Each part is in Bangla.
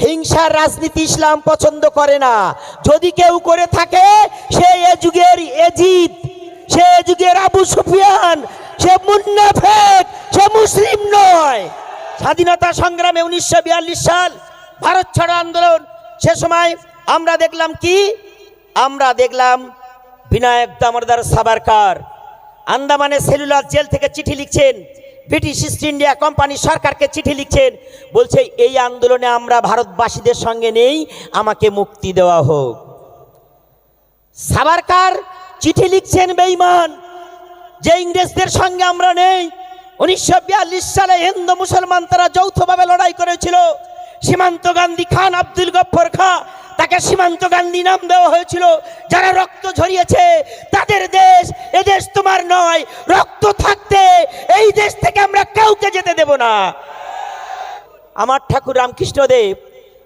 হিংসার রাজনীতি ইসলাম পছন্দ করে না। যদি কেউ করে থাকে, সে এ যুগের এজিদ, সে এ যুগের আবু সুফিয়ান, সে মুন্নাফেক সে মুসলিম নয়। স্বাধীনতা সংগ্রামে উনিশশো বিয়াল্লিশ সাল ভারত ছাড়ো আন্দোলন, সে সময় আমরা দেখলাম কি? আমরা দেখলাম বিনায়ক দামোদর সাবারকার আন্দামানে সেলুলার জেল থেকে চিঠি লিখছেন ব্রিটিশ ইস্ট ইন্ডিয়া কোম্পানি সরকারকে চিঠি লিখছেন, বলছে, এই আন্দোলনে আমরা ভারতবাসীদের সঙ্গে নেই, আমাকে মুক্তি দেওয়া হোক। সাবারকার চিঠি লিখছেন বেঈমান, যে ইংরেজদের সঙ্গে আমরা নেই, উনিশশো বিয়াল্লিশ সালে হিন্দু মুসলমান তারা যৌথভাবে লড়াই করেছিল। সীমান্ত গান্ধী খান, আব্দুল গফর খা তাকে সীমান্ত গান্ধী নাম দেওয়া হয়েছিল। যারা রক্ত ঝরিয়েছে, তাদের দেশ, এ দেশ তোমার নয়। রক্ত থাকতে এই দেশ থেকে আমরা কাউকে যেতে দেব না। আমার ঠাকুর রামকৃষ্ণদেব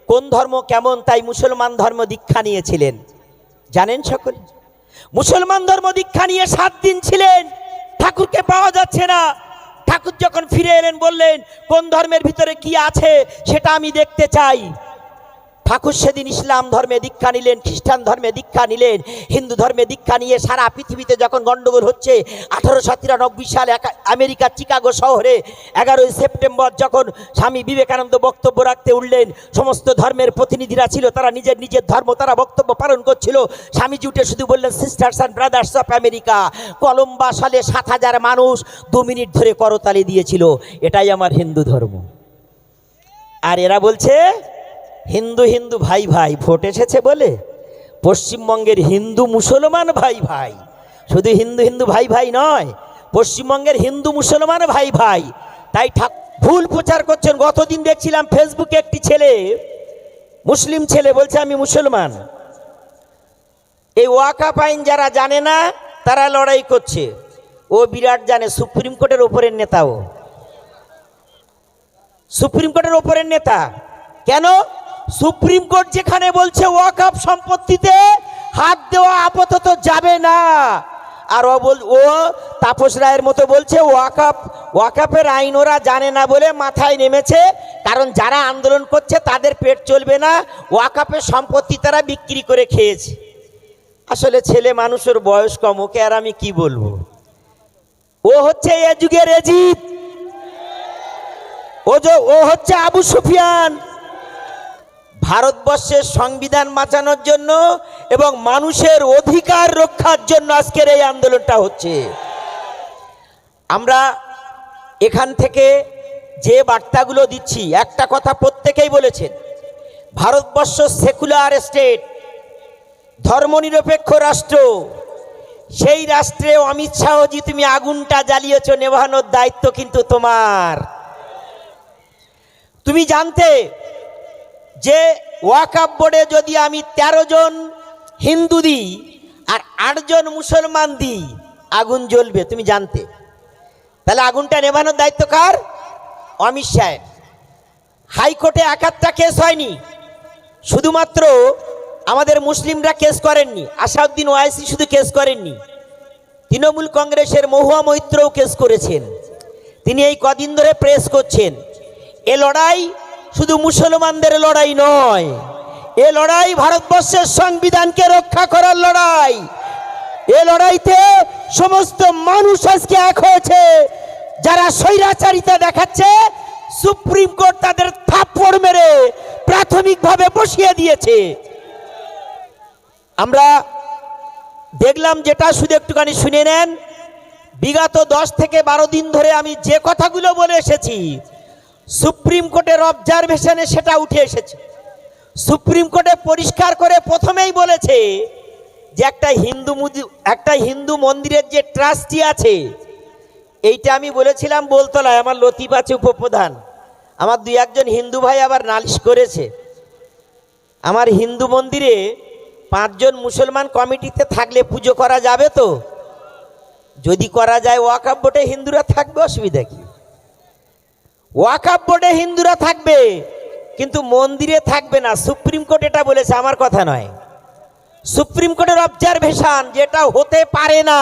কোন ধর্ম কেমন তাই মুসলমান ধর্ম দীক্ষা নিয়েছিলেন? জানেন সকলে? মুসলমান ধর্ম দীক্ষা নিয়ে সাত দিন ছিলেন। ঠাকুরকে পাওয়া যাচ্ছে না। ঠাকুর যখন ফিরে এলেন, বললেন, কোন ধর্মের ভিতরে কি আছে সেটা আমি দেখতে চাই। ঠাকুর সেদিন ইসলাম ধর্মে দীক্ষা নিলেন, খ্রিস্টান ধর্মে দীক্ষা নিলেন, হিন্দু ধর্মে দীক্ষা নিয়ে সারা পৃথিবীতে যখন গণ্ডগোল হচ্ছে, আঠারোশো তিরানব্বই সালে আমেরিকার চিকাগো শহরে এগারোই সেপ্টেম্বর যখন স্বামী বিবেকানন্দ বক্তব্য রাখতে উঠলেন, সমস্ত ধর্মের প্রতিনিধিরা ছিল, তারা নিজের নিজের ধর্ম, তারা বক্তব্য পালন করছিল। স্বামীজি উঠে শুধু বললেন sisters and brothers of America কলম্বা সালে সাত হাজার মানুষ দু মিনিট ধরে করতালি দিয়েছিল। এটাই আমার হিন্দু ধর্ম। আর এরা বলছে হিন্দু হিন্দু ভাই ভাই, ভোট এসেছে বলে? পশ্চিমবঙ্গের হিন্দু মুসলমান ভাই ভাই, শুধু হিন্দু হিন্দু ভাই ভাই নয়, পশ্চিমবঙ্গের হিন্দু মুসলমান ভাই ভাই। তাই ঠাক, ভুল প্রচার করছেন। গতদিন দেখছিলাম ফেসবুকে একটি ছেলে, মুসলিম ছেলে বলছে, আমি মুসলমান। এই ওয়াকাপ আইন যারা জানে না, তারা লড়াই করছে। ও বিরাট জানে, সুপ্রিম কোর্টের ওপরের নেতা ও সুপ্রিম কোর্টের ওপরের নেতা। কেন? সুপ্রিম কোর্ট যেখানে বলছে ওয়াকাপ সম্পত্তিতে হাত দেওয়া আপাতত যাবে না। আর ও বল, ও তাপস রায়ের মতো বলছে ওয়াকাপ ওয়াকাপের আইন ওরা জানে না বলে মাথায় নেমেছে। কারণ যারা আন্দোলন করছে তাদের পেট চলবে না ওয়াকাপের সম্পত্তি তারা বিক্রি করে খেয়েছে। আসলে ছেলে মানুষের বয়স কম, ওকে আর আমি কি বলব? ও হচ্ছে এ যুগের যে, ও হচ্ছে আবু সুফিয়ান। ভারতবর্ষের সংবিধান বাঁচানোর জন্য এবং মানুষের অধিকার রক্ষার জন্য আজকের এই আন্দোলনটা হচ্ছে। আমরা এখান থেকে যে বার্তাগুলো দিচ্ছি, একটা কথা প্রত্যেকেই বলেছেন, ভারতবর্ষ সেকুলার স্টেট, ধর্মনিরপেক্ষ রাষ্ট্র, সেই রাষ্ট্রে অমিত শাহজি তুমি আগুনটা জ্বালিয়েছ, নেভানোর দায়িত্ব কিন্তু তোমার। তুমি জানতে যে ওয়াকাপ বোর্ডে যদি আমি ১৩ জন হিন্দু দিই আর আটজন মুসলমান দিই, আগুন জ্বলবে, তুমি জানতে। তাহলে আগুনটা নেভানোর দায়িত্ব কার? অমিত শাহ হাইকোর্টে একাত্তা কেস হয়নি। শুধুমাত্র আমাদের মুসলিমরা কেস করেননি। আসাউদ্দিন ওয়াইসি শুধু কেস করেননি। তৃণমূল কংগ্রেসের মহুয়া মৈত্রও কেস করেছেন। তিনি এই কদিন ধরে প্রেস করছেন। এ লড়াই শুধু মুসলমানদের লড়াই নয়, এ লড়াই ভারতবর্ষের সংবিধানকে রক্ষা করার লড়াই। এ লড়াইতে সমস্ত মানুষ আজকে এক হয়েছে, যারা স্বৈরাচারিতা দেখাচ্ছে, সুপ্রিম কোর্ট তাদের থাপ্পড় মেরে প্রাথমিকভাবে বসিয়ে দিয়েছে। আমরা দেখলাম যেটা, শুধু একটুখানি শুনে নেন। বিগত দশ থেকে বারো দিন ধরে আমি যে কথাগুলো বলে এসেছি সুপ্রিম কোর্টের অবজারভেশনে সেটা উঠে এসেছে। সুপ্রিম কোর্টে পরিষ্কার করে প্রথমেই বলেছে যে একটা হিন্দু একটা হিন্দু মন্দিরের যে ট্রাস্টি আছে, এইটা আমি বলেছিলাম বলতলায়, আমার লতিফ আছে উপপ্রধান। আমার দুই একজন হিন্দু ভাই আবার নালিশ করেছে। আমার হিন্দু মন্দিরে পাঁচজন মুসলমান কমিটিতে থাকলে পুজো করা যাবে তো? যদি করা যায় ওয়াকাপ বোর্ডে হিন্দুরা থাকবে, অসুবিধা কি? ওয়াকাপ বোর্ডে হিন্দুরা থাকবে, কিন্তু মন্দিরে থাকবে না। সুপ্রিম কোর্ট এটা বলেছে, আমার কথা নয়। সুপ্রিম কোর্টের অবজারভেশন যেটা হতে পারে না।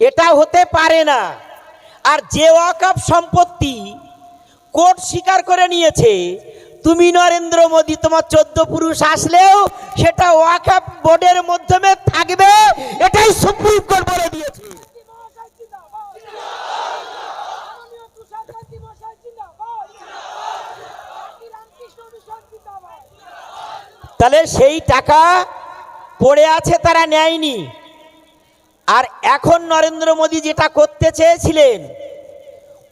এটা হতে পারে না। আর যে ওয়াকাপ সম্পত্তি কোর্ট স্বীকার করে নিয়েছে, তুমি নরেন্দ্র মোদী, তোমার চোদ্দ পুরুষ আসলেও সেটা ওয়াকাপ বোর্ডের মাধ্যমে থাকবে, এটাই সুপ্রিম কোর্ট বলে দিয়েছে। তাহলে সেই টাকা পড়ে আছে তারা নেয়নি। আর এখন নরেন্দ্র মোদী যেটা করতে চেয়েছিলেন,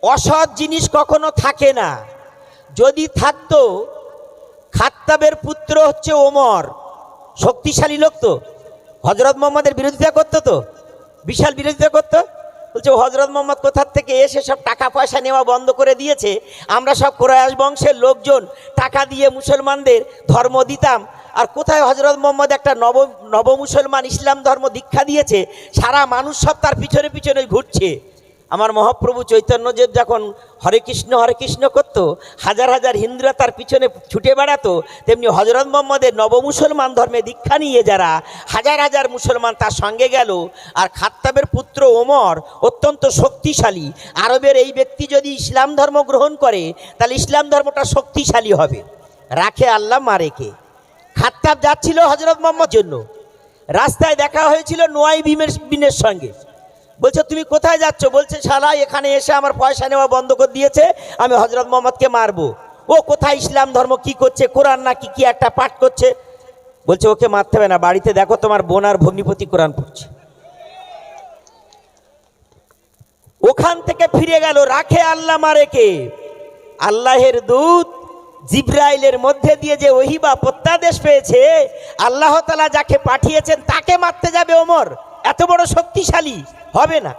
অসৎ জিনিস কখনো থাকে না। যদি থাকতো, খাত্তাবের পুত্র হচ্ছে ওমর, শক্তিশালী লোক তো। হজরত মোহাম্মদের বিরোধিতা করতো তো, বিশাল বিরোধিতা করতো। বলছে, হজরত মোহাম্মদ কোথার থেকে এসে সব টাকা পয়সা নেওয়া বন্ধ করে দিয়েছে? আমরা সব কোরআশ বংশের লোকজন, টাকা দিয়ে মুসলমানদের ধর্ম দিতাম আর কোথায় হজরত মোহাম্মদ একটা নব নব মুসলমান ইসলাম ধর্ম দীক্ষা দিয়েছে, সারা মানুষ সব তার পিছনে পিছনে ঘুরছে। আমার মহাপ্রভু চৈতন্যদেব যখন হরে কৃষ্ণ হরে কৃষ্ণ করতো, হাজার হাজার হিন্দুরা তার পিছনে ছুটে বেড়াতো, তেমনি হজরত মোহাম্মদের নবমুসলমান ধর্মে দীক্ষা নিয়ে যারা হাজার হাজার মুসলমান তার সঙ্গে গেল, আর খাত্তাবের পুত্র ওমর অত্যন্ত শক্তিশালী, আরবের এই ব্যক্তি যদি ইসলাম ধর্ম গ্রহণ করে, তাহলে ইসলাম ধর্মটা শক্তিশালী হবে। রাখে আল্লাহ মারেকে। খাত্তাব যাচ্ছিল হজরত মোহাম্মদ জন্য। রাস্তায় দেখা হয়েছিল নোয়াই বিমের বিনের সঙ্গে। বলছে, তুমি কোথায় যাচ্ছ? বলছে, শালা, এখানে এসে আমার পয়সা নেওয়া বন্ধ করে দিয়েছে, আমি হজরত মোহাম্মদকে মারবো। ও কোথায় ইসলাম ধর্ম, কি করছে, কোরআন না কি কি একটা পাঠ করছে? বলছে, ওকে মারতে হবে না, বাড়িতে দেখো তোমার বোন আর ভগ্নিপতি কোরআন পড়ছে। ওখান থেকে ফিরে গেল, রাখে আল্লাহ মারেকে, আল্লাহের দূত জিব্রাইলের মধ্যে দিয়ে যে ওহিবা প্রত্যাদেশ পেয়েছে, আল্লাহ তালা যাকে পাঠিয়েছেন তাকে মারতে যাবে ওমর। এত বড় শক্তিশালী, হবে না।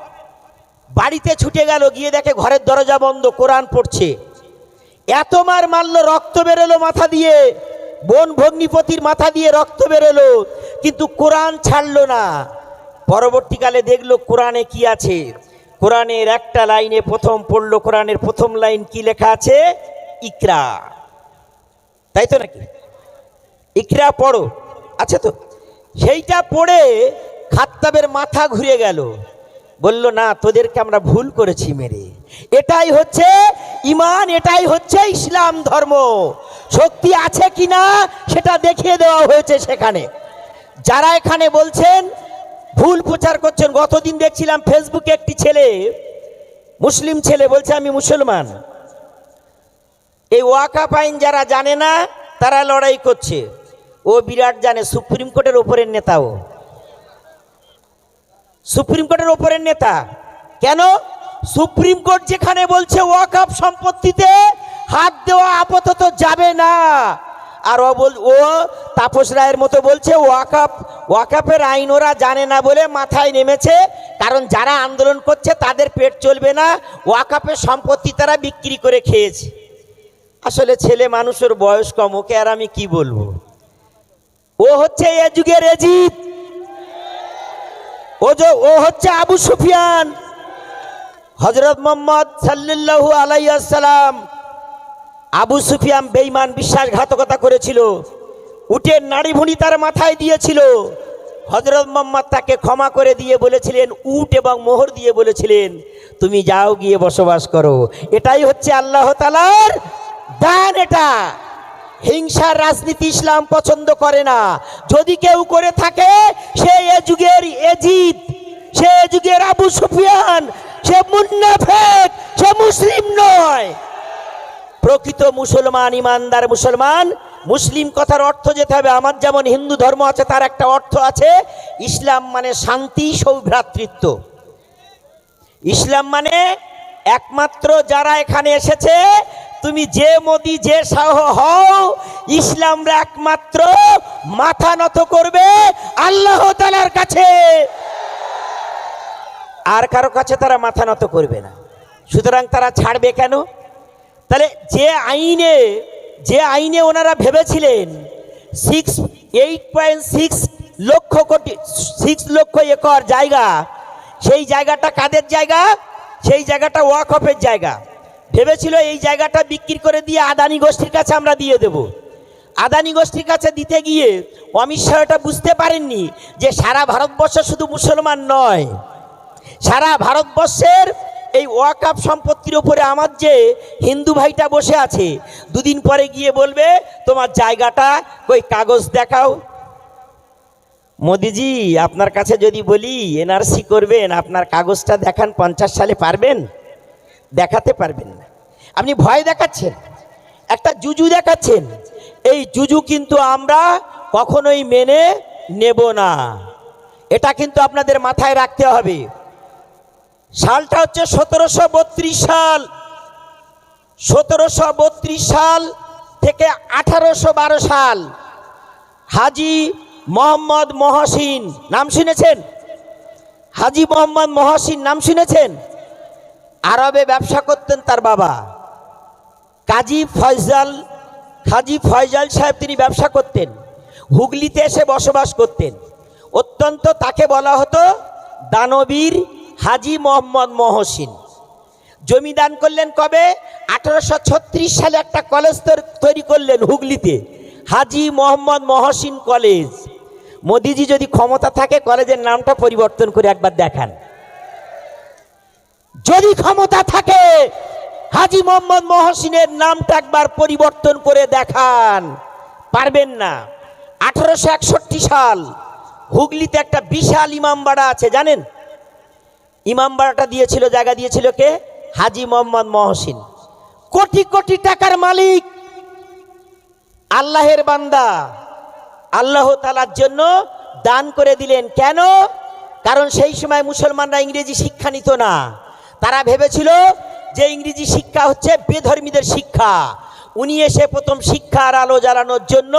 বাড়িতে ছুটে গেল, গিয়ে দেখে ঘরের দরজা বন্ধ, কোরআন পড়ছে। এত মার মারলো, রক্ত বেরোলো মাথা দিয়ে। বোন ভগ্নিপতির মাথা দিয়ে রক্ত বেরোলো, কিন্তু কোরআন ছাড়লো না। পরবর্তীকালে দেখল কোরআনে কি আছে। কোরআনের একটা লাইনে প্রথম পড়ল, কোরআনের প্রথম লাইন কি লেখা আছে? ইকরা। তাই তো নাকি? ইকরা পড়ো। আচ্ছা তো, সেইটা পড়ে খাত্তাবের মাথা ঘুরে গেল। বলল, না, তোদেরকে আমরা ভুল করেছি মেরে। এটাই হচ্ছে ইমান, এটাই হচ্ছে ইসলাম ধর্ম। শক্তি আছে কিনা সেটা দেখিয়ে দেওয়া হয়েছে সেখানে। যারা এখানে বলছেন, ভুল প্রচার করছেন, গতদিন দেখছিলাম ফেসবুকে একটি ছেলে, মুসলিম ছেলে বলছে, আমি মুসলমান। এই ওয়াকাপ আইন যারা জানে না, তারা লড়াই করছে। ও বিরাট জানে, সুপ্রিম কোর্টের ওপরের নেতা ও। সুপ্রিম কোর্টের ওপরের নেতা। কেন? সুপ্রিম কোর্ট যেখানে বলছে ওয়াকাপ সম্পত্তিতে হাত দেওয়া আপাতত যাবে না। আর ও বল ও তাপস রায়ের মতো বলছে ওয়াকাপ ওয়াকাপের আইন ওরা জানে না বলে মাথায় নেমেছে। কারণ যারা আন্দোলন করছে, তাদের পেট চলবে না। ওয়াকাপের সম্পত্তি তারা বিক্রি করে খেয়েছে। আসলে ছেলে মানুষের বয়স কম, ওকে আর আমি কি বলব? ও হচ্ছে এ যুগের এজিদ। ও যে, ও হচ্ছে আবু সুফিয়ান। হজরত মোহাম্মদ সাল্লাল্লাহু আলাইসালাম আবু সুফিয়ান বেঈমান বিশ্বাসঘাতকতা করেছিল, উটের ভুঁড়ি তার মাথায় দিয়েছিল। হজরত মোহাম্মদ তাকে ক্ষমা করে দিয়ে বলেছিলেন, উট এবং মোহর দিয়ে বলেছিলেন, তুমি যাও গিয়ে বসবাস করো। এটাই হচ্ছে আল্লাহ তালার দান এটা। হিংসার রাজনীতি ইসলাম পছন্দ করে না। যদি কেউ করে থাকে, সে এ যুগের এজিদ, সে এ যুগের আবু সুফিয়ান, সে মুন্নাফেক সে মুসলিম নয়। প্রকৃত মুসলমান, ইমানদার মুসলমান, মুসলিম কথার অর্থ যেতে হবে। আমার যেমন হিন্দু ধর্ম আছে, তার একটা অর্থ আছে, ইসলাম মানে শান্তি, সৌভ্রাতৃত্ব। ইসলাম মানে একমাত্র যারা এখানে এসেছে তুমি যে মোদি, যে সাহ হও, ইসলামরা একমাত্র মাথা নত করবে আল্লাহ তালার কাছে। আর কারও কাছে তারা মাথা নত করবে না। সুতরাং তারা ছাড়বে কেন? তাহলে যে আইনে যে আইনে ওনারা ভেবেছিলেন six eight point six lakh crore six লক্ষ একর জায়গা, সেই জায়গাটা কাদের জায়গা? সেই জায়গাটা ওয়াকফের জায়গা। ভেবেছিল এই জায়গাটা বিক্রি করে দিয়ে আদানি গোষ্ঠীর কাছে আমরা দিয়ে দেব। আদানি গোষ্ঠীর কাছে দিতে গিয়ে অমিত শাহ এটা বুঝতে পারেননি যে সারা ভারতবর্ষ শুধু মুসলমান নয়। সারা ভারতবর্ষের এই ওয়াকাপ সম্পত্তির উপরে আমার যে হিন্দু ভাইটা বসে আছে, দুদিন পরে গিয়ে বলবে, তোমার জায়গাটা ওই কাগজ দেখাও। মোদিজি, আপনার কাছে যদি বলি, এনআরসি করবেন, আপনার কাগজটা দেখান, পঞ্চাশ সালে পারবেন? দেখাতে পারবেন না। আপনি ভয় দেখাচ্ছেন? একটা জুজু দেখাচ্ছেন? এই জুজু কিন্তু আমরা কখনোই মেনে নেব না। এটা কিন্তু আপনাদের মাথায় রাখতে হবে। সালটা হচ্ছে সতেরোশো বত্রিশ সাল। সতেরোশো বত্রিশ সাল থেকে আঠারোশো বারো সাল। হাজি মোহাম্মদ মহসিন, নাম শুনেছেন? হাজি মোহাম্মদ মহসিন, নাম শুনেছেন? আরবে ব্যবসা করতেন তার বাবা। কাজী ফয়জাল হাজি ফয়জাল সাহেব তিনি ব্যবসা করতেন। হুগলিতে এসে বসবাস করতেন। অত্যন্ত তাকে বলা হতো দানবীর হাজি মোহাম্মদ মহসিন। জমি দান করলেন কবে? আঠারোশো সালে একটা কলেজ তৈর- তৈরি করলেন হুগলিতে, হাজি মোহাম্মদ মহসিন কলেজ। মোদিজি যদি ক্ষমতা থাকে, কলেজের নামটা পরিবর্তন করে একবার দেখান। যদি ক্ষমতা থাকে, হাজি মোহাম্মদ মহসিনের নামটা একবার পরিবর্তন করে দেখান। পারবেন না। আঠারোশো একষট্টি সাল, হুগলিতে একটা বিশাল ইমামবাড়া আছে, জানেন? ইমামবাড়াটা দিয়েছিল, জায়গা দিয়েছিল কে? হাজি মোহাম্মদ মহসিন। কোটি কোটি টাকার মালিক। আল্লাহের বান্দা। আল্লাহ তালার জন্য দান করে দিলেন। কেন? কারণ সেই সময় মুসলমানরা ইংরেজি শিক্ষা নিত না। তারা ভেবেছিল যে ইংরেজি শিক্ষা হচ্ছে বেধর্মীদের শিক্ষা। উনি এসে প্রথম শিক্ষার আলো জ্বালানোর জন্য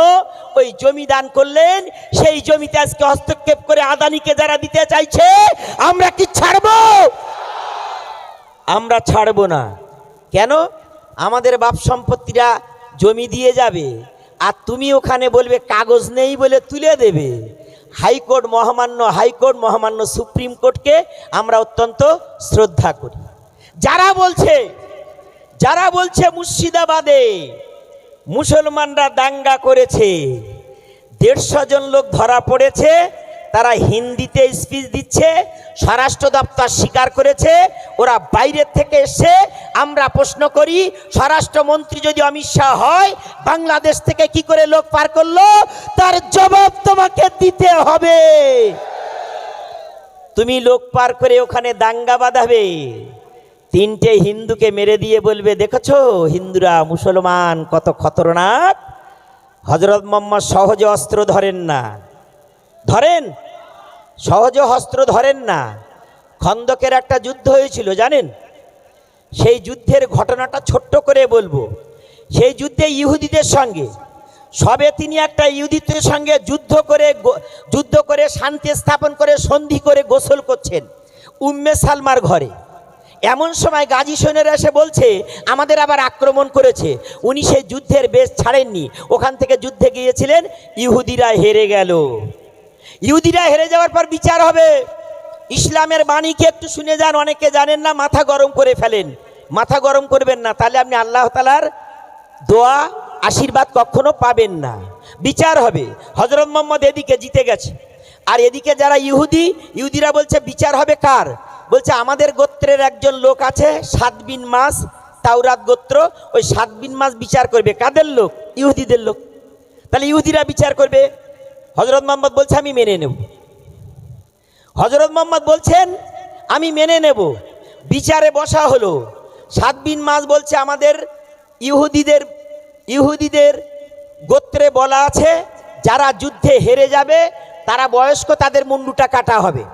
ওই জমি দান করলেন। সেই জমিতে আজকে হস্তক্ষেপ করে আদানিকে যারা দিতে চাইছে, আমরা কি ছাড়বো? আমরা ছাড়বো না। কেন? আমাদের বাপ সম্পত্তিরা জমি দিয়ে যাবে, আর তুমি ওখানে বলবে, কাগজ নেই বলে তুলে দেবে। হাইকোর্ট মহামান্য হাইকোর্ট মহামান্য সুপ্রিম কোর্টকে আমরা অত্যন্ত শ্রদ্ধা করি। যারা বলছে যারা বলছে মুর্শিদাবাদে মুসলমানরা দাঙ্গা করেছে, দেড়শো জন লোক ধরা পড়েছে তারা হিন্দিতে স্পিচ দিচ্ছে, স্বরাষ্ট্র দপ্তর স্বীকার করেছে, ওরা বাইরের থেকে এসে আমরা প্রশ্ন করি, স্বরাষ্ট্রমন্ত্রী যদি অমিত শাহ হয়, বাংলাদেশ থেকে কি করে লোক পার করল? তার জবাব তোমাকে দিতে হবে। তুমি লোক পার করে ওখানে দাঙ্গা বাঁধাবে। তিনটে হিন্দুকে মেরে দিয়ে বলবে, দেখেছ, হিন্দুরা মুসলমান, কত খতরনাক। হজরত মোহাম্মদ সহজে অস্ত্র ধরেন না। ধরেন, সহজে অস্ত্র ধরেন না। খন্দকের একটা যুদ্ধ হয়েছিল, জানেন? সেই যুদ্ধের ঘটনাটা ছোট্ট করে বলব। সেই যুদ্ধে ইহুদিদের সঙ্গে, সবে তিনি একটা ইহুদিদের সঙ্গে যুদ্ধ করে যুদ্ধ করে শান্তি স্থাপন করে সন্ধি করে গোসল করছেন উম্মে সালমার ঘরে। এমন সময় গাজী সৈন্যরা এসে বলছে, আমাদের আবার আক্রমণ করেছে। উনি সেই যুদ্ধের বেশ ছাড়েননি। ওখান থেকে যুদ্ধে গিয়েছিলেন, ইহুদিরা হেরে গেল। ইহুদিরা হেরে যাওয়ার পর বিচার হবে। ইসলামের বাণীকে একটু শুনে যান, অনেকে জানেন না, মাথা গরম করে ফেলেন। মাথা গরম করবেন না, তাহলে আপনি আল্লাহ তালার দোয়া, আশীর্বাদ কখনো পাবেন না। বিচার হবে। হজরত মোহাম্মদ এদিকে জিতে গেছে। আর এদিকে যারা ইহুদি, ইহুদিরা বলছে, বিচার হবে কার? বলছে, আমাদের গোত্রের একজন লোক আছে, সাত বিন মাস, তাওরাত গোত্র, ওই সাত বিন মাস বিচার করবে। কাদের লোক? ইহুদিদের লোক। তাহলে ইহুদিরা বিচার করবে। হজরত মোহাম্মদ বলছে, আমি মেনে নেব। হজরত মোহাম্মদ বলছেন, আমি মেনে নেব। বিচারে বসা হলো। সাত বিন মাস বলছে, আমাদের ইহুদিদের ইহুদিদের গোত্রে বলা আছে, যারা যুদ্ধে হেরে যাবে, তারা বয়স্ক, তাদের মুন্ডুটা কাটা হবে।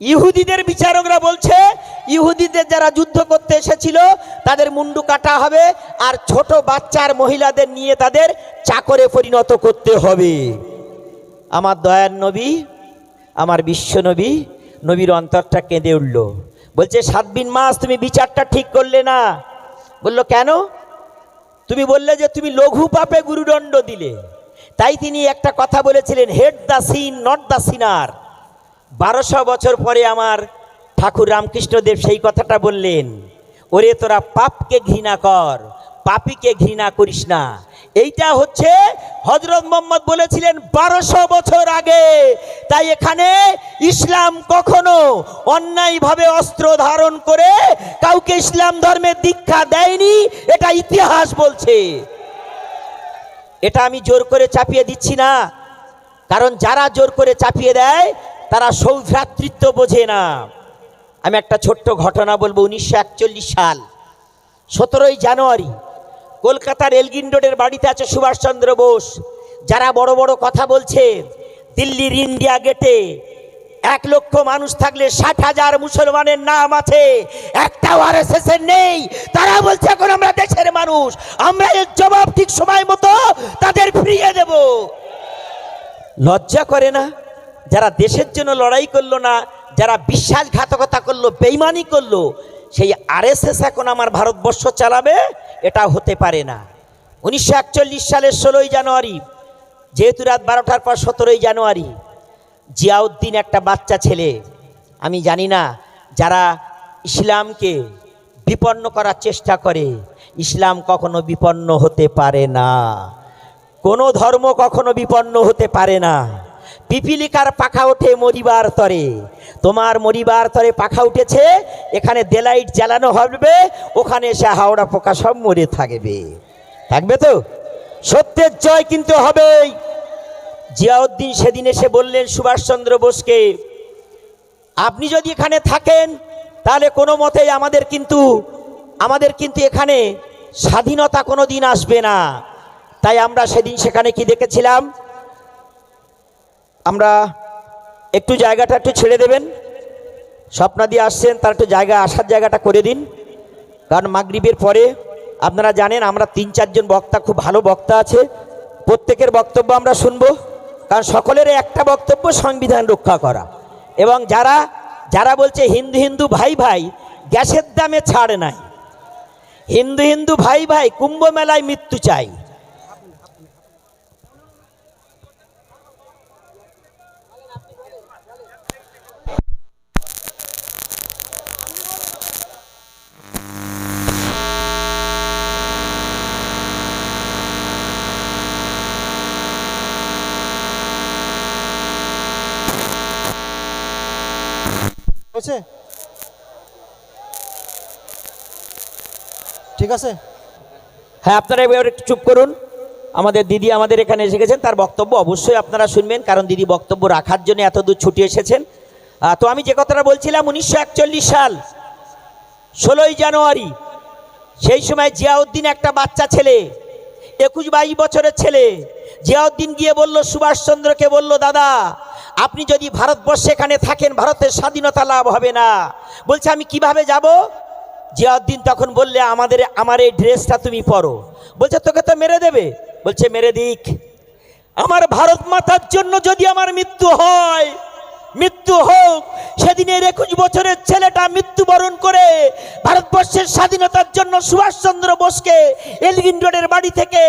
ইহুদিদের বিচারকরা বলছে, ইহুদিদের যারা যুদ্ধ করতে এসেছিল, তাদের মুন্ডু কাটা হবে আর ছোট বাচ্চার মহিলাদের নিয়ে তাদের চাকরে পরিণত করতে হবে। আমার দয়ার নবী, আমার বিশ্ব নবী, নবীর অন্তরটা কেঁদে উঠল। বলছে, সাত দিন মাস তুমি বিচারটা ঠিক করলে না। বলল, কেন? তুমি বললে যে তুমি লঘু পাপে গুরুদণ্ড দিলে। তাই তিনি একটা কথা বলেছিলেন hate the sin not the sinner বারোশো বছর পরে আমার ঠাকুর রামকৃষ্ণদেব সেই কথাটা বললেন, ওরে তোরা পাপকে ঘৃণা কর, পাপীকে ঘৃণা করিস না। এইটা হচ্ছে হজরত মোহাম্মদ বলেছিলেন বারোশো বছর আগে। তাই এখানে ইসলাম কখনো অন্যায়ভাবে অস্ত্র ধারণ করে কাউকে ইসলাম ধর্মের দীক্ষা দেয়নি, এটা ইতিহাস বলছে। এটা আমি জোর করে চাপিয়ে দিচ্ছি না, কারণ যারা জোর করে চাপিয়ে দেয় তারা সৌভ্রাতৃত্ব বোঝে না। আমি একটা ছোট্ট ঘটনা বলব, উনিশশো একচল্লিশ সাল, সতেরোই জানুয়ারি, কলকাতার এলগিন রোডের বাড়িতে আছে সুভাষচন্দ্র বোস। যারা বড় বড় কথা বলছে, দিল্লির ইন্ডিয়া গেটে এক লক্ষ মানুষ থাকলে ষাট হাজার মুসলমানের নাম আছে, একটাও আর এস নেই। তারা বলছে, এখন আমরা দেশের মানুষ, আমরা এর জবাব ঠিক সময় মতো তাদের ফিরিয়ে দেব। লজ্জা করে না? যারা দেশের জন্য লড়াই করল না, যারা বিশ্বাসঘাতকতা করল, বেইমানি করল, সেই আরএসএস এখন আমার ভারতবর্ষ চালাবে, এটা হতে পারে না। উনিশশো একচল্লিশ সালের ষোলোই জানুয়ারি, যেহেতু রাত বারোটার পর সতেরোই জানুয়ারি, জিয়াউদ্দিন একটা বাচ্চা ছেলে, আমি জানি না, যারা ইসলামকে বিপন্ন করার চেষ্টা করে, ইসলাম কখনো বিপন্ন হতে পারে না। কোনো ধর্ম কখনো বিপন্ন হতে পারে না। পিপিলিকার পাখা ওঠে মরিবার তরে। তোমার মরিবার তরে পাখা উঠেছে, এখানে দেলাইট জ্বালানো হবে, ওখানে সে হাওড়া পোকা সব মরে থাকবে। থাকবে তো? সত্যের জয় কিন্তু হবেই। জিয়াউদ্দিন সেদিন এসে বললেন, সুভাষচন্দ্র বোসকে, আপনি যদি এখানে থাকেন, তাহলে কোনো মতেই আমাদের কিন্তু আমাদের কিন্তু এখানে স্বাধীনতা কোনো দিন আসবে না। তাই আমরা সেদিন সেখানে কি দেখেছিলাম? আমরা একটু জায়গাটা একটু ছেড়ে দেবেন। স্বপ্না দিয়ে আসছেন, তার একটু জায়গা, আসার জায়গাটা করে দিন। কারণ মাগরিবের পরে, আপনারা জানেন আমরা তিন, চারজন বক্তা, খুব ভালো বক্তা আছে। প্রত্যেকের বক্তব্য আমরা শুনব। কারণ সকলের একটা বক্তব্য, সংবিধান রক্ষা করা। এবং যারা যারা বলছে হিন্দু হিন্দু ভাই ভাই, গ্যাসের দামে ছাড় নাই। হিন্দু হিন্দু ভাই ভাই, কুম্ভ মেলায় মৃত্যু চাই। ঠিক আছে? হ্যাঁ আপনারা এবার একটু চুপ করুন। আমাদের দিদি আমাদের এখানে এসে গেছেন, তার বক্তব্য অবশ্যই আপনারা শুনবেন, কারণ দিদি বক্তব্য রাখার জন্য এত দূর ছুটে এসেছেন। তো আমি যে কথাটা বলছিলাম, উনিশশো একচল্লিশ সাল, ষোলোই জানুয়ারি, সেই সময় জিয়াউদ্দিন একটা বাচ্চা ছেলে, একুশ বাইশ বছরের ছেলে, জিয়াউদ্দিন গিয়ে বলল, সুভাষচন্দ্রকে বলল, দাদা আপনি যদি ভারতবর্ষে এখানে থাকেন, ভারতের স্বাধীনতা লাভ হবে না। বলছে, আমি কীভাবে যাব? জিয়াউদ্দিন তখন বললে, আমাদের, আমার এই ড্রেসটা তুমি পরো। বলছে, তোকে তো মেরে দেবে। বলছে, মেরে দিক। আমার ভারত মাতার জন্য যদি আমার মৃত্যু হয় মৃত্যু হোক, সেদিনের একুশ বছরের ছেলেটা মৃত্যুবরণ করে ভারতবর্ষের স্বাধীনতার জন্য সুভাষচন্দ্র বোসকে এলগিন রোডের বাড়ি থেকে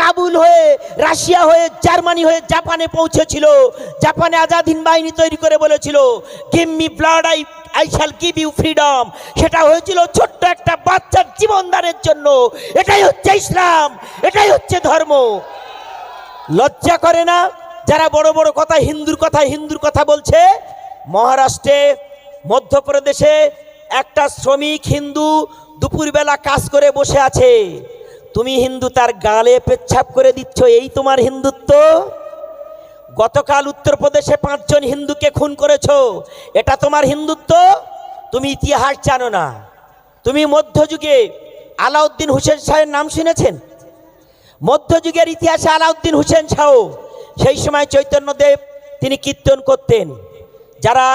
কাবুল হয়ে, রাশিয়া হয়ে, জার্মানি হয়ে জাপানে পৌঁছেছিল। জাপানে আজাদিন বাহিনী তৈরি করে বলেছিল give me blood I I shall give you freedom সেটা হয়েছিল ছোট্ট একটা বাচ্চার জীবনদানের জন্য। এটাই হচ্ছে ইসলাম, এটাই হচ্ছে ধর্ম। লজ্জা করে না? যারা বড় বড় কথা, হিন্দুর কথা হিন্দুর কথা বলছে, মহারাষ্ট্রে, মধ্যপ্রদেশে একটা শ্রমিক হিন্দু দুপুরবেলা কাজ করে বসে আছে। তুমি হিন্দু তার গালে পেচ্ছাপ করে দিচ্ছ, এই তোমার হিন্দুত্ব? গতকাল উত্তরপ্রদেশে পাঁচজন হিন্দুকে খুন করেছ, এটা তোমার হিন্দুত্ব? তুমি ইতিহাস জানো না। তুমি মধ্যযুগে আলাউদ্দিন হুসেন শাহের নাম শুনেছেন? মধ্যযুগের ইতিহাসে আলাউদ্দিন হুসেন শাহ সেই সময় চৈতন্যদেব তিনি কীর্তন করতেন। যারা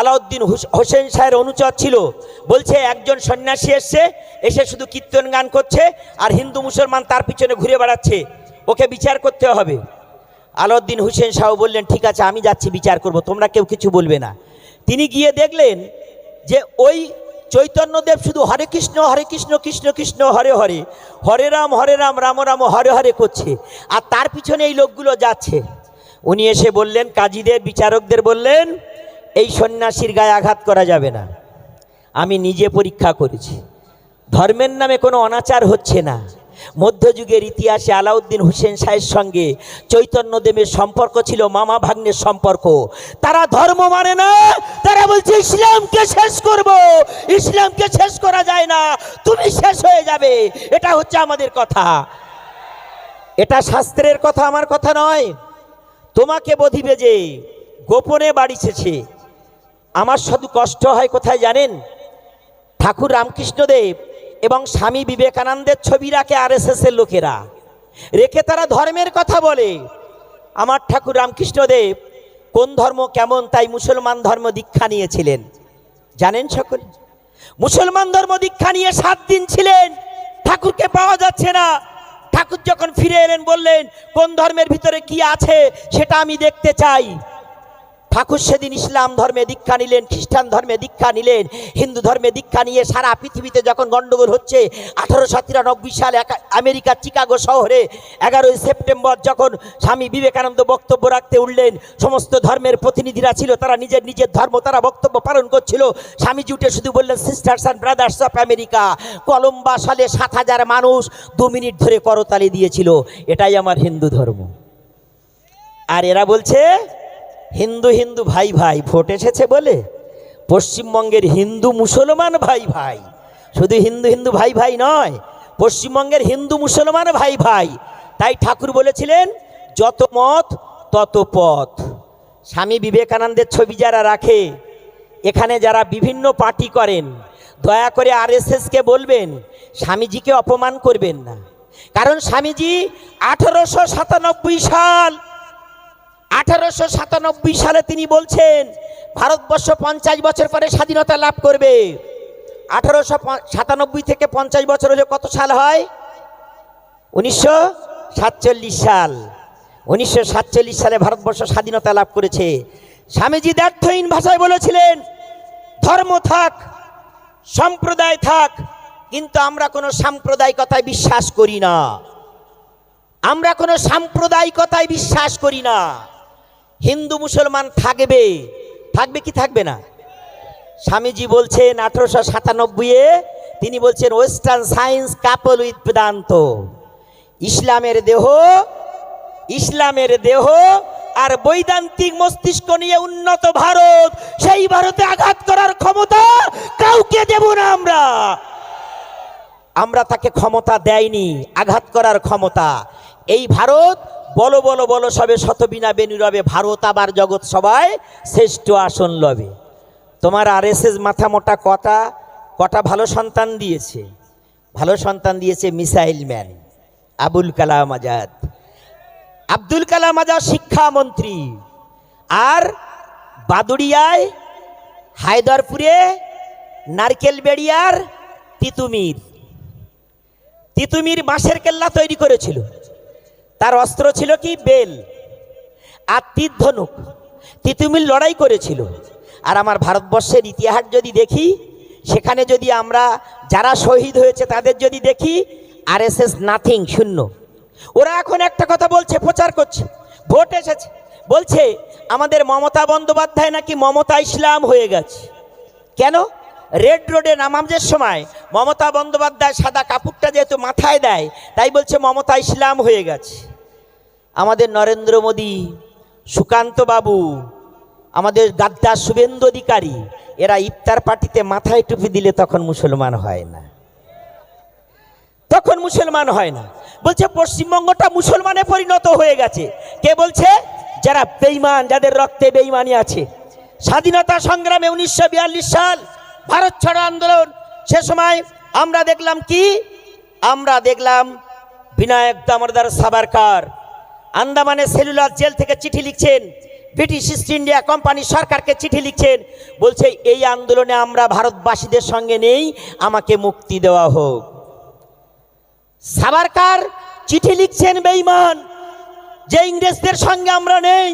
আলাউদ্দিন হোসেন শাহের অনুচর ছিল, বলছে, একজন সন্ন্যাসী এসছে, এসে শুধু কীর্তন গান করছে আর হিন্দু মুসলমান তার পিছনে ঘুরে বেড়াচ্ছে। ওকে বিচার করতে হবে। আলাউদ্দিন হুসেন শাহ বললেন, ঠিক আছে, আমি যাচ্ছি, বিচার করব, তোমরা কেউ কিছু বলবে না। তিনি গিয়ে দেখলেন যে ওই চৈতন্যদেব শুধু হরে কৃষ্ণ হরে কৃষ্ণ কৃষ্ণ কৃষ্ণ, হরে হরে। হরে রাম হরে রাম রাম রাম, হরে হরে করছে। আর তার পিছনে এই লোকগুলো যাচ্ছে। উনি এসে বললেন, কাজীদের, বিচারকদের বললেন, এই সন্ন্যাসীর গায়ে আঘাত করা যাবে না। আমি নিজে পরীক্ষা করেছি। ধর্মের নামে কোনো অনাচার হচ্ছে না। মধ্যযুগের ইতিহাসে আলাউদ্দিন হুসেন শাহের সঙ্গে চৈতন্যদেবের সম্পর্ক ছিল মামা ভাগ্নের সম্পর্ক। তারা ধর্ম মানে না, তারা বলছে, ইসলামকে শেষ করব, ইসলামকে শেষ করা যায় না, তুমি শেষ হয়ে যাবে। এটা হচ্ছে আমাদের কথা। এটা শাস্ত্রের কথা, আমার কথা নয়। তোমাকে বধিবে যে গোপনে বাড়িছেছে আমার শুধু কষ্ট হয় কোথায় জানেন? ঠাকুর রামকৃষ্ণদেব এবং স্বামী বিবেকানন্দের ছবি রাখে আর এর লোকেরা। রেখে তারা ধর্মের কথা বলে। আমার ঠাকুর রামকৃষ্ণদেব কোন ধর্ম কেমন তাই মুসলমান ধর্ম দীক্ষা নিয়েছিলেন। জানেন সকলে? মুসলমান ধর্ম দীক্ষা নিয়ে সাত দিন ছিলেন। ঠাকুরকে পাওয়া যাচ্ছে না। ঠাকুর যখন ফিরে এলেন বললেন, কোন ধর্মের ভিতরে কি আছে সেটা আমি দেখতে চাই। ঠাকুর সেদিন ইসলাম ধর্মে দীক্ষা নিলেন, খ্রিস্টান ধর্মে দীক্ষা নিলেন, হিন্দু ধর্মে দীক্ষা নিয়ে সারা পৃথিবীতে যখন গণ্ডগোল হচ্ছে, আঠারোশো তিরানব্বই সালে আমেরিকার চিকাগো শহরে এগারোই সেপ্টেম্বর যখন স্বামী বিবেকানন্দ বক্তব্য রাখতে উঠলেন, সমস্ত ধর্মের প্রতিনিধিরা ছিল, তারা নিজের নিজের ধর্ম, তারা বক্তব্য পালন করছিল। স্বামী জুটে শুধু বললেন sisters and brothers of America কলম্বা সালে সাত হাজার মানুষ দু মিনিট ধরে করতালি দিয়েছিল। এটাই আমার হিন্দু ধর্ম। আর এরা বলছে হিন্দু হিন্দু ভাই ভাই, ভোট এসেছে বলে? পশ্চিমবঙ্গের হিন্দু মুসলমান ভাই ভাই, শুধু হিন্দু হিন্দু ভাই ভাই নয়, পশ্চিমবঙ্গের হিন্দু মুসলমান ভাই ভাই। তাই ঠাকুর বলেছিলেন, যত মত, তত পথ। স্বামী বিবেকানন্দের ছবি যারা রাখে, এখানে যারা বিভিন্ন পার্টি করেন, দয়া করে আর আরএসএসকে বলবেন, স্বামীজিকে অপমান করবেন না। কারণ স্বামীজি আঠারোশো সাতানব্বই সাল আঠারোশো সাতানব্বই সালে তিনি বলছেন, ভারতবর্ষ পঞ্চাশ বছর পরে স্বাধীনতা লাভ করবে। আঠারোশো সাতানব্বই থেকে পঞ্চাশ বছর হলে কত সাল হয়? উনিশশো সাতচল্লিশ সাল। উনিশশো সাতচল্লিশ সালে ভারতবর্ষ স্বাধীনতা লাভ করেছে। স্বামীজি দ্ব্যর্থহীন ভাষায় বলেছিলেন, ধর্ম থাক, সম্প্রদায় থাক, কিন্তু আমরা কোনো সাম্প্রদায়িকতায় বিশ্বাস করি না। আমরা কোনো সাম্প্রদায়িকতায় বিশ্বাস করি না। হিন্দু মুসলমান থাকবে। থাকবে কি থাকবে না? স্বামীজি বলছেন আঠারোশো সাতানব্বইয়ে তিনি বলছেন western science couple with Vedanta. ইসলামের দেহ ইসলামের দেহ আর বৈদান্তিক মস্তিষ্ক নিয়ে উন্নত ভারত, সেই ভারতে আঘাত করার ক্ষমতা কাউকে দেব না আমরা। আমরা তাকে ক্ষমতা দেয়নি, আঘাত করার ক্ষমতা। এই ভারত বলো বলো বলো, সবে শতবিনা বেনুরবে ভারত আবার জগৎ সবাই শ্রেষ্ঠ আসন লবে। তোমার আর এস এস মাথা মোটা কটা কটা ভালো সন্তান দিয়েছে? ভালো সন্তান দিয়েছে মিসাইল ম্যান, আবুল কালাম আজাদ। আব্দুল কালাম আজাদ শিক্ষামন্ত্রী। আর বাদুড়িয়ায় হায়দরপুরে নারকেল বেড়িয়ার তিতুমির। তিতুমির বাঁশের কেল্লা তৈরি করেছিল। তার অস্ত্র ছিল কি? বেল। আর তীর ধনুক। তিতুমিল লড়াই করেছিল। আর আমার ভারতবর্ষের ইতিহাস যদি দেখি, সেখানে যদি আমরা যারা শহীদ হয়েছে তাদের যদি দেখি আর এস এস নাথিং, শূন্য। ওরা এখন একটা কথা বলছে, প্রচার করছে। ভোট এসেছে। বলছে, আমাদের মমতা বন্দ্যোপাধ্যায় নাকি মমতা ইসলাম হয়ে গেছে? কেন? রেড রোডে নামাজের সময় মমতা বন্দ্যোপাধ্যায় সাদা কাপড়টা যেহেতু মাথায় দেয়, তাই বলছে মমতা ইসলাম হয়ে গেছে। আমাদের নরেন্দ্র মোদী, সুকান্ত বাবু, আমাদের গাদ্দার শুভেন্দু অধিকারী, এরা ইফতার পার্টিতে মাথায় টুপি দিলে তখন মুসলমান হয় না। তখন মুসলমান হয় না। বলছে পশ্চিমবঙ্গটা মুসলমানে পরিণত হয়ে গেছে। কে বলছে? যারা বেইমান যাদের রক্তে বেইমানি আছে। স্বাধীনতা সংগ্রামে উনিশশো বিয়াল্লিশ সাল ভারত ছাড়ো আন্দোলন, সে সময় আমরা দেখলাম কি? আমরা দেখলাম বিনায়ক দামোদর সাবারকার আন্দামানে সেলুলার জেল থেকে চিঠি লিখছেন। ব্রিটিশ ইস্ট ইন্ডিয়া কোম্পানি সরকারকে চিঠি লিখছেন। বলছে, এই আন্দোলনে আমরা ভারতবাসীদের সঙ্গে নেই, আমাকে মুক্তি দেওয়া হোক। সাবারকার চিঠি লিখছেন বেঈমান, যে ইংরেজদের সঙ্গে আমরা নেই,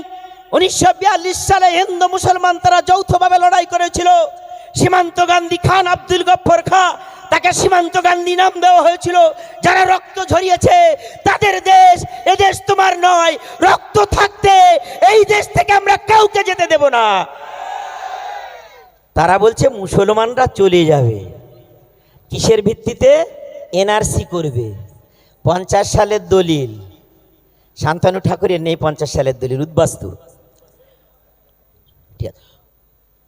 উনিশশো বিয়াল্লিশ সালে হিন্দু মুসলমান তারা যৌথভাবে লড়াই করেছিল। সীমান্ত গান্ধী খান, আব্দুল গফর খা তাকে সীমান্ত গান্ধী নাম দেওয়া হয়েছিল। যারা রক্ত ঝরিয়েছে, তাদের দেশ, এ দেশ তোমার নয়। রক্ত থাকতে এই দেশ থেকে আমরা কাউকে যেতে দেব না। তারা বলছে, মুসলমানরা চলে যাবে। কিসের ভিত্তিতে? এনআরসি করবে। পঞ্চাশ সালের দলিল। শান্তানু ঠাকুরের নেই পঞ্চাশ সালের দলিল, উদ্বাস্তু। ঠিক।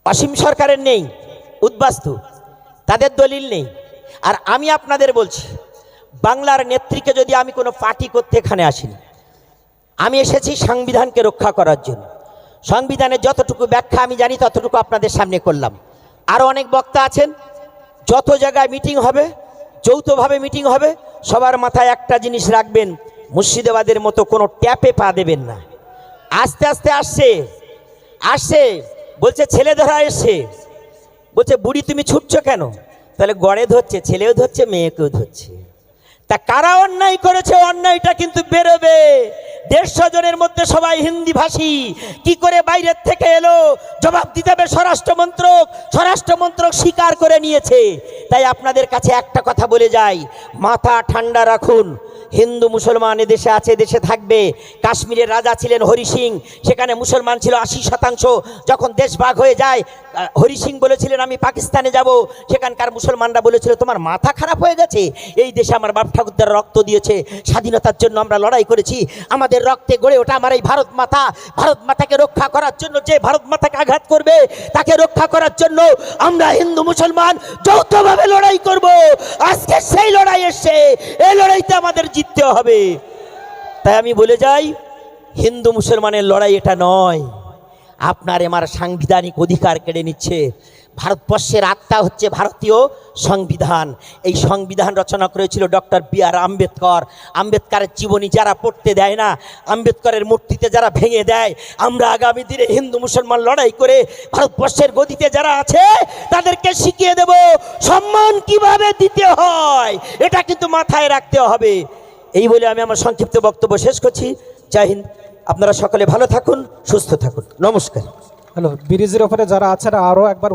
অসীম সরকারের নেই, উদ্বাস্তু। তাদের দলিল নেই। আর আমি আপনাদের বলছি, বাংলার নেত্রীকে যদি আমি কোনো পার্টি করতে এখানে আসিনি, আমি এসেছি সংবিধানকে রক্ষা করার জন্য। সংবিধানের যতটুকু ব্যাখ্যা আমি জানি, ততটুকু আপনাদের সামনে করলাম। আরও অনেক বক্তা আছেন, যত জায়গায় মিটিং হবে, যৌথভাবে মিটিং হবে, সবার মাথায় একটা জিনিস রাখবেন, মুর্শিদাবাদের মতো কোনো ট্যাপে পা দেবেন না। আস্তে আস্তে আসছে আসছে, বলছে ছেলে ধরা এসছে, বলছে, বুড়ি তুমি ছুটছো কেন? তাহলে গড়ে ধরছে, ছেলেও ধরছে, মেয়েকেও ধরছে। তা কারা অন্যায় করেছে? অন্যায়টা কিন্তু বেরোবে। দেড়শো জনের মধ্যে সবাই হিন্দি ভাষী কি করে বাইরের থেকে এলো? জবাব দিতে হবে স্বরাষ্ট্র স্বরাষ্ট্রমন্ত্রক স্বরাষ্ট্র মন্ত্রক স্বীকার করে নিয়েছে। তাই আপনাদের কাছে একটা কথা বলে যাই। মাথা ঠান্ডা রাখুন। হিন্দু মুসলমান এদেশে আছে দেশে থাকবে। কাশ্মীরের রাজা ছিলেন হরি সিং। সেখানে মুসলমান ছিল আশি শতাংশ। যখন দেশ ভাগ হয়ে যায় হরি সিং বলেছিলেন, আমি পাকিস্তানে যাব। সেখানকার মুসলমানরা বলেছিল, তোমার মাথা খারাপ হয়ে গেছে? এই দেশে আমার বাপ ঠাকুরদার রক্ত দিয়েছে। স্বাধীনতার জন্য আমরা লড়াই করেছি। আমাদের রক্তে গড়ে ওঠা আমার এই ভারত মাতা, ভারত মাতাকে রক্ষা করার জন্য যে ভারত মাতাকে আঘাত করবে, তাকে রক্ষা করার জন্য আমরা হিন্দু মুসলমান যৌথভাবে লড়াই করব। আজকে সেই লড়াই এসছে। এই লড়াইতে আমাদের জিততে হবে। তাই আমি বলে যাই, হিন্দু মুসলমানের লড়াই এটা নয়। আপনার আমার সাংবিধানিক অধিকার কেড়ে নিচ্ছে। ভারতবর্ষের আত্মা হচ্ছে ভারতীয় সংবিধান। এই সংবিধান রচনা করেছিল ডক্টর বি আর আম্বেদকর। আম্বেদকরের জীবনী যারা পড়তে দেয় না, আম্বেদকরের মূর্তিতে যারা ভেঙে দেয়, আমরা আগামী দিনে হিন্দু মুসলমান লড়াই করে ভারতবর্ষের গদিতে যারা আছে, তাদেরকে শিখিয়ে দেব, সম্মান কীভাবে দিতে হয়, এটা কিন্তু মাথায় রাখতে হবে। এই বলে আমি আমার সংক্ষিপ্ত বক্তব্য শেষ করছি। জয় আপনারা সকলে ভালো থাকুন, সুস্থ থাকুন। নমস্কার। হ্যালো, ব্রিজের ওপরে যারা আছেন আরও একবার